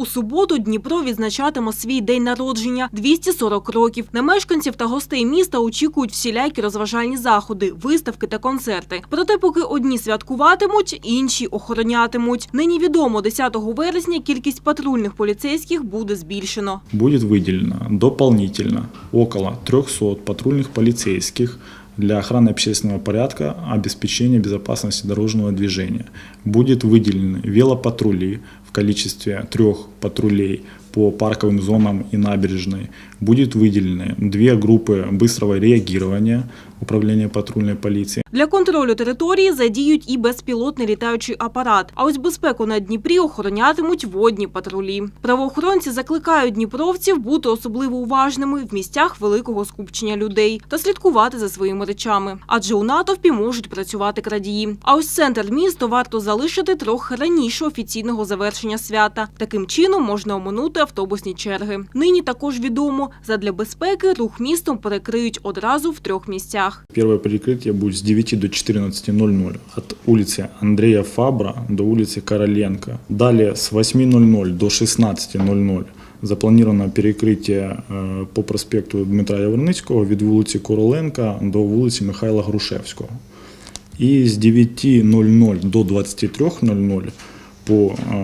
У суботу Дніпро відзначатиме свій день народження – 240 років. На мешканців та гостей міста очікують всілякі розважальні заходи, виставки та концерти. Проте поки одні святкуватимуть, інші охоронятимуть. Нині відомо, 10 вересня кількість патрульних поліцейських буде збільшено. будет выделено дополнительно около 300 патрульных полицейских для охраны общественного порядка, обеспечения безопасности дорожного движения. Будет выделены велопатрули в количестве трех патрулей по парковым зонам и набережной. Будет выделены две группы быстрого реагирования управления патрульной полиции. Для контролю території задіють і безпілотний літаючий апарат. А ось безпеку на Дніпрі охоронятимуть водні патрулі. Правоохоронці закликають дніпровців бути особливо уважними в місцях великого скупчення людей та слідкувати за своїми речами. Адже у натовпі можуть працювати крадії. А ось центр міста варто залишити трохи раніше офіційного завершення свята. Таким чином можна оминути автобусні черги. Нині також відомо, задля безпеки рух містом перекриють одразу в трьох місцях. Первое перекрытие будет с 9 до 14.00 от улицы Андрея Фабра до улицы Короленко. Далее с 8.00 до 16.00 запланировано перекриття е, по проспекту Дмитра Яворницького від вулиці Короленка до вулиці Михайла Грушевського. І з 9.00 до 23.00 по е,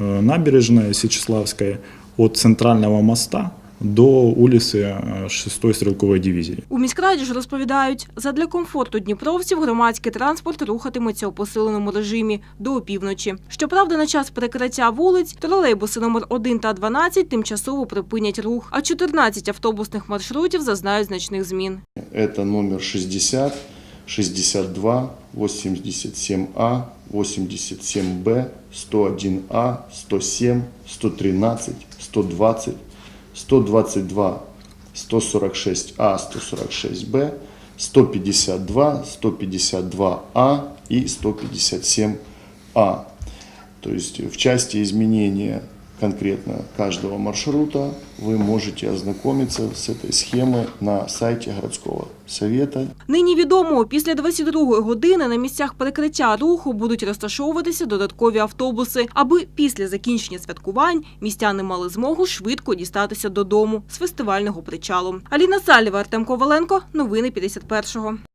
е, набережной Сечеславской от центрального моста до улицы 6-й стрелковой дивизии. У міськраді ж розповідають, задля комфорту дніпровців громадський транспорт рухатиметься у посиленому режимі до опівночі. Щоправда, на час перекриття вулиць тролейбуси номер 1 та 12 тимчасово припинять рух, а 14 автобусних маршрутів зазнають значних змін. Это номер 60, 62, 87А, 87Б, 101А, 107, 113, 120, 122, 146А, 146Б, 152, 152А и 157А. То есть в части изменения конкретно каждого маршрута вы можете ознакомиться с этой схемой на сайте городского совета Нині відомо, після 22-ї години на місцях перекриття руху будуть розташовуватися додаткові автобуси, аби після закінчення святкувань містяни мали змогу швидко дістатися додому з фестивального причалу. Аліна Салєва, Артем Коваленко. Новини 51-го.